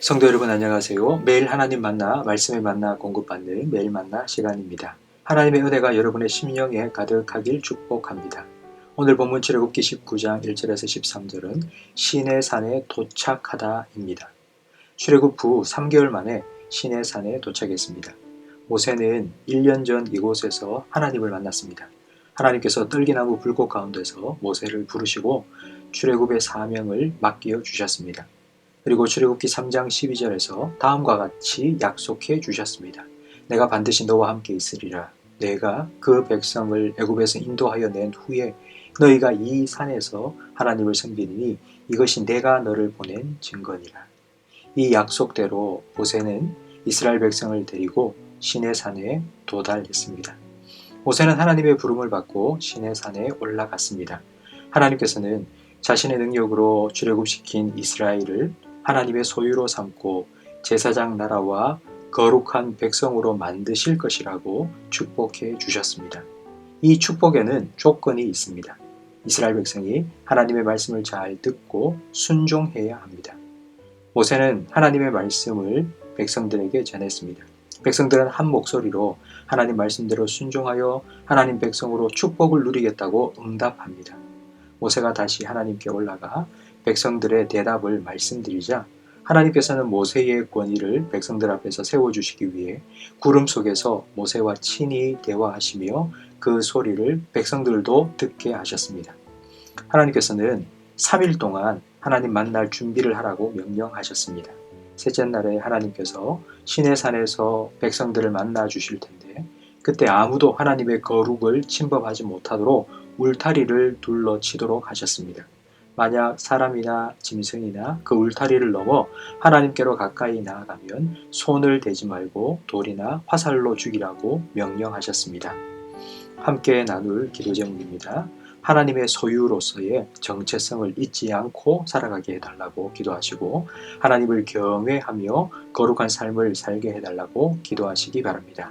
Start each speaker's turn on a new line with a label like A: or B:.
A: 성도 여러분 안녕하세요. 매일 하나님 만나 말씀에 만나 공급받는 매일 만나 시간입니다. 하나님의 은혜가 여러분의 심령에 가득하길 축복합니다. 오늘 본문 출애굽기 19장 1절에서 13절은 신의 산에 도착하다입니다. 출애굽 후 3개월 만에 신의 산에 도착했습니다. 모세는 1년 전 이곳에서 하나님을 만났습니다. 하나님께서 떨기나무 불꽃 가운데서 모세를 부르시고 출애굽의 사명을 맡겨 주셨습니다. 그리고 출애굽기 3장 12절에서 다음과 같이 약속해 주셨습니다. 내가 반드시 너와 함께 있으리라. 내가 그 백성을 애굽에서 인도하여 낸 후에 너희가 이 산에서 하나님을 섬기니 이것이 내가 너를 보낸 증거니라. 이 약속대로 모세는 이스라엘 백성을 데리고 시내 산에 도달했습니다. 모세는 하나님의 부름을 받고 시내 산에 올라갔습니다. 하나님께서는 자신의 능력으로 출애굽시킨 이스라엘을 하나님의 소유로 삼고 제사장 나라와 거룩한 백성으로 만드실 것이라고 축복해 주셨습니다. 이 축복에는 조건이 있습니다. 이스라엘 백성이 하나님의 말씀을 잘 듣고 순종해야 합니다. 모세는 하나님의 말씀을 백성들에게 전했습니다. 백성들은 한 목소리로 하나님 말씀대로 순종하여 하나님 백성으로 축복을 누리겠다고 응답합니다. 모세가 다시 하나님께 올라가 백성들의 대답을 말씀드리자 하나님께서는 모세의 권위를 백성들 앞에서 세워주시기 위해 구름 속에서 모세와 친히 대화하시며 그 소리를 백성들도 듣게 하셨습니다. 하나님께서는 3일 동안 하나님 만날 준비를 하라고 명령하셨습니다. 셋째 날에 하나님께서 신의 산에서 백성들을 만나 주실 텐데 그때 아무도 하나님의 거룩을 침범하지 못하도록 울타리를 둘러치도록 하셨습니다. 만약 사람이나 짐승이나 그 울타리를 넘어 하나님께로 가까이 나아가면 손을 대지 말고 돌이나 화살로 죽이라고 명령하셨습니다. 함께 나눌 기도 제목입니다. 하나님의 소유로서의 정체성을 잊지 않고 살아가게 해달라고 기도하시고 하나님을 경외하며 거룩한 삶을 살게 해달라고 기도하시기 바랍니다.